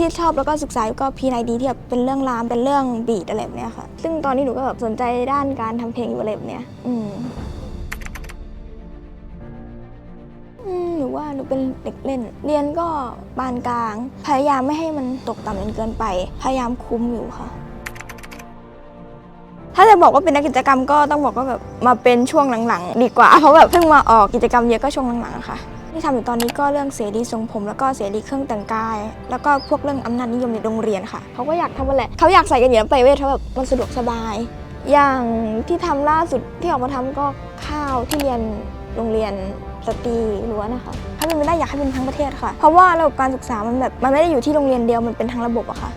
ที่ชอบแล้วก็ศึกษาอยู่ก็พีไนดีที่แบบเป็นเรื่องรามเป็นเรื่องบีดอะไรแบบเนี้ยค่ะ ซึ่งตอนนี้หนูก็แบบสนใจด้านการทำเพลงอยู่อะไรแบบเนี้ยอืมอืมหนูว่าหนูเป็นเด็กเล่น เรียนก็ปานกลาง พยายามไม่ให้มันตกต่ำจนเกินไป พยายามคุมอยู่ค่ะ ถ้าจะบอกว่าเป็นนักกิจกรรมก็ต้องบอกว่าแบบมาเป็นช่วงหลังๆ ดีกว่า เพราะแบบเพิ่งมาออกกิจกรรมเยอะก็ช่วงหลังๆค่ะ ที่ทำอยู่ตอนนี้ก็เรื่องเสรีทรงผม แล้วก็เสรีเครื่องแต่งกาย แล้วก็พวกเรื่องอำนาจนิยมในโรงเรียนค่ะเขาก็อยากทำอะไรเขาอยากใส่กันอยู่แล้วไปเวทเพราแบบมันสะดวกสบาย อย่างที่ทำล่าสุดที่ออกมาทำก็ข้าวที่เรียนโรงเรียนสตรีล้วนนะคะ ถ้าเป็นไม่ได้อยากให้เป็นทั้งประเทศค่ะ เพราะว่าระบบการศึกษามันแบบมันไม่ได้อยู่ที่โรงเรียนเดียวมันเป็นทั้งระบบอะค่ะ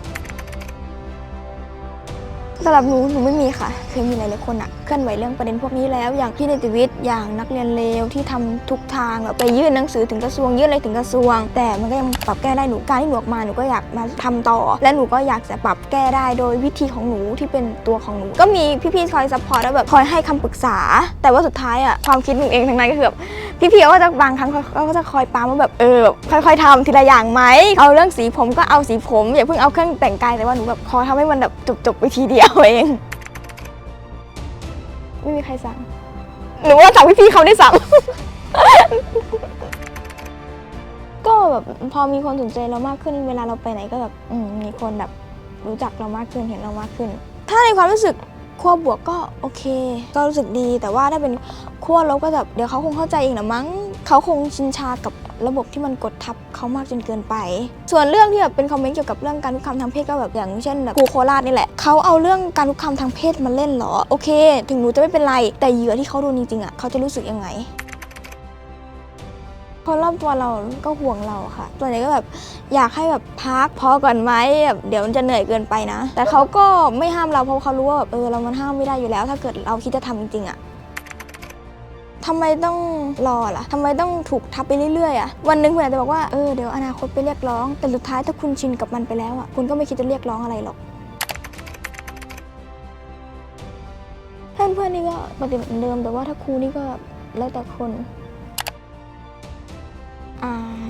สำหรับหนูหนูไม่มีค่ะ เคยมีหลายๆคนอะเคลื่อนไหวเรื่องประเด็นพวกนี้แล้ว อย่างพี่เนติวิทย์อย่างนักเรียนเลวที่ทำทุกทางแบบไปยื่นหนังสือถึงกระทรวงยื่นอะไรถึงกระทรวง แต่มันก็ยังปรับแก้ได้หนูการที่หนูออกมาหนูก็อยากมาทำต่อ และหนูก็อยากจะปรับแก้ได้โดยวิธีของหนูที่เป็นตัวของหนู ก็มีพี่ๆคอยซัพพอร์ตแล้วแบบคอยให้คำปรึกษา แต่ว่าสุดท้ายอะความคิดหนูเองทั้งนั้นก็คือแบบพี่ๆก็จะบางครั้งเขาก็จะคอยปามว่าแบบเออแบบค่อย ๆทำทีละอย่างไหมเอาเรื่องสีผมก็เอาสีผมอย่าเพิ่งเอาเครื่องแต่งกายแต่ว่าหนูแบบขอทำให้มันแบบจบๆไปทีเดียวเอง ไม่มีใครสั่งหนูว่าสั่งพี่ๆเขาได้สั่งก็แบบพอมีคนสนใจเรามากขึ้นเวลาเราไปไหนก็แบบอืมมีคนแบบรู้จักเรามากขึ้นเห็นเรามากขึ้น ถ้าในความรู้สึก ขั้วบวกก็โอเค ก็รู้สึกดีแต่ว่าถ้าเป็นขั้วลบก็แบบเดี๋ยวเขาคงเข้าใจเองนะมั้งเขาคงชินชากับระบบที่มันกดทับเขามากจนเกินไป ส่วนเรื่องที่แบบเป็นคอมเมนต์เกี่ยวกับเรื่องการคุกคามทางเพศก็แบบอย่างเช่นแบบครูโคราชนี่แหละเขาเอาเรื่องการคุกคามทางเพศมาเล่นเหรอ โอเค ถึงหนูจะไม่เป็นไร แต่เหยื่อที่เขาโดนจริงๆอะเขาจะรู้สึกยังไง คนรอบตัวเราก็ห่วงเราค่ะส่วนใหญ่ก็แบบอยากให้แบบพักพอก่อนไหมแบบเดี๋ยวมันจะเหนื่อยเกินไปนะ แต่เขาก็ไม่ห้ามเราเพราะเขารู้ว่าแบบเออเรามันห้ามไม่ได้อยู่แล้ว ถ้าเกิดเราคิดจะทำจริงๆอะทำไมต้องรอล่ะทำไมต้องถูกทับไปเรื่อยๆอะวันหนึงคุณอาจจะบอกว่าเออเดี๋ยวอนาคตไปเรียกร้อง แต่สุดท้ายถ้าคุณชินกับมันไปแล้วอะคุณก็ไม่คิดจะเรียกร้องอะไรหรอกเพื่อนๆนี่ก็ปฏิบัติเหมือนเดิม แต่ว่าถ้าครูนี่ก็แล้วแต่คน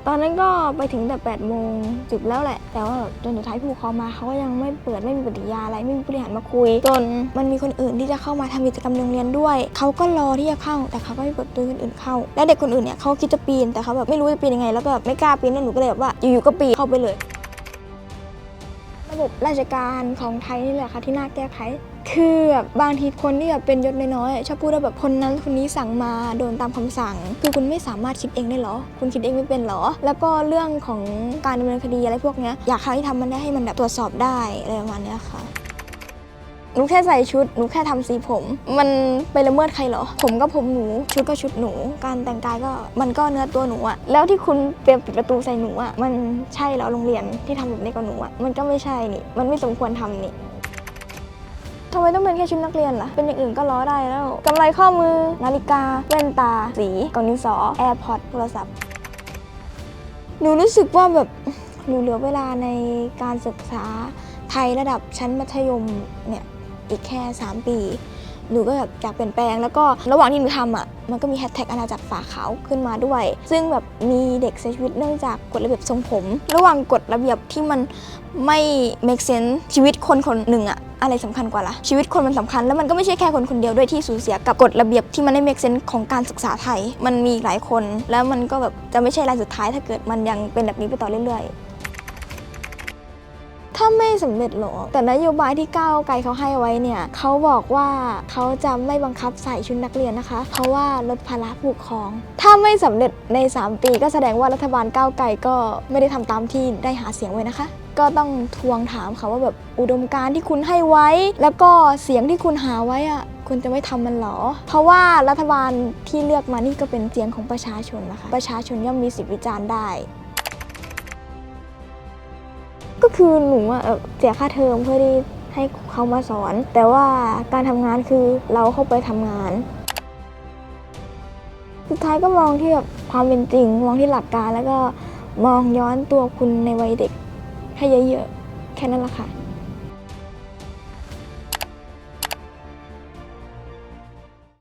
ตอนนั้นก็ไปถึงแต่8โมงสิบแล้วแหละ แต่ว่าจนสุดท้ายผู้ปกคอมาเขาก็ยังไม่เปิดไม่มีปฏิยาอะไรไม่มีผู้บริหารมาคุย จนมันมีคนอื่นที่จะเข้ามาทำกิจกรรมโรงเรียนด้วยเขาก็รอที่จะเข้า แต่เขาก็ไม่เปิดตัวคนอื่นเข้า และเด็กคนอื่นเนี่ยเขาคิดจะปีนแต่เขาแบบไม่รู้จะปีนยังไง แล้วก็แบบไม่กล้าปีนแล้วหนูก็เลยแบบว่าอยู่ๆก็ปีนเข้าไปเลย ระบบราชการของไทยนี่แหละค่ะที่น่าแก้ไข คือแบบบางทีคนที่แบบเป็นยศน้อยๆชอบพูดว่าแบบคนนั้นคนนี้สั่งมาโดนตามคำสั่ง คือคุณไม่สามารถคิดเองได้เหรอ คุณคิดเองไม่เป็นเหรอ แล้วก็เรื่องของการดำเนินคดีอะไรพวกนี้อยากให้ทำมันได้ให้มันแบบตรวจสอบได้อะไรประมาณนี้ค่ะ หนูแค่ใส่ชุด หนูแค่ทำสีผม มันไปละเมิดใครเหรอ ผมก็ผมหนู ชุดก็ชุดหนู การแต่งกายก็มันก็เนื้อตัวหนูอะแล้วที่คุณเตรียมปิดประตูใส่หนูอะมันใช่เหรอโรงเรียนที่ทำแบบนี้กับหนูอะมันก็ไม่ใช่นี่ มันไม่สมควรทำนี่ทำไมต้องเป็นแค่ชุดนักเรียนล่ะ เป็นอย่างอื่นก็ล้อได้แล้วกำไรข้อมือ นาฬิกา แว่นตา สีกล่องดินสอแอร์พอร์ตโทรศัพท์ หนูรู้สึกว่าแบบหนูเหลือเวลาในการศึกษาไทยระดับชั้นมัธยมเนี่ย อีกแค่ 3 ปี หนูก็แบบอยากเปลี่ยนแปลง แล้วก็ระหว่างที่หนูทำอะมันก็มีแฮชแท็กอาณาจักรฝาขาวขึ้นมาด้วย ซึ่งแบบมีเด็กเสียชีวิตเนื่องจากกฎระเบียบทรงผม ระหว่างกฎระเบียบที่มันไม่ make sense ชีวิตคนคนหนึ่งอะอะไรสำคัญกว่าล่ะ ชีวิตคนมันสำคัญแล้วมันก็ไม่ใช่แค่คนคนเดียวด้วยที่สูญเสียกับกฎระเบียบที่มันไม่ make sense ของการศึกษาไทย มันมีหลายคน แล้วมันก็แบบจะไม่ใช่รายสุดท้ายถ้าเกิดมันยังเป็นแบบนี้ไปต่อเรื่อยๆ ถ้าไม่สำเร็จหรอ แต่นโยบายที่ก้าวไกลเขาให้ไว้เนี่ยเขาบอกว่าเขาจะไม่บังคับใส่ชุดนักเรียนนะคะ เพราะว่าลดภาระผู้ปกครอง ถ้าไม่สำเร็จใน 3 ปี ก็แสดงว่ารัฐบาลก้าวไกลก็ไม่ได้ทำตามที่ได้หาเสียงไว้นะคะ ก็ต้องทวงถามค่ะว่าแบบอุดมการณ์ที่คุณให้ไว้ แล้วก็เสียงที่คุณหาไว้อะคุณจะไม่ทำมันหรอ เพราะว่ารัฐบาลที่เลือกมานี่ก็เป็นเสียงของประชาชนนะคะ ประชาชนย่อมมีสิทธิวิจารณ์ได้ ก็คือหนูอะเอ่อเสียค่าเทอมเพื่อที่ให้เขามาสอน แต่ว่าการทำงานคือเราเข้าไปทำงาน สุดท้ายก็มองที่แบบความเป็นจริง มองที่หลักการแล้วก็มองย้อนตัวคุณในวัยเด็กให้เยอะๆแค่นั้นแหละค่ะ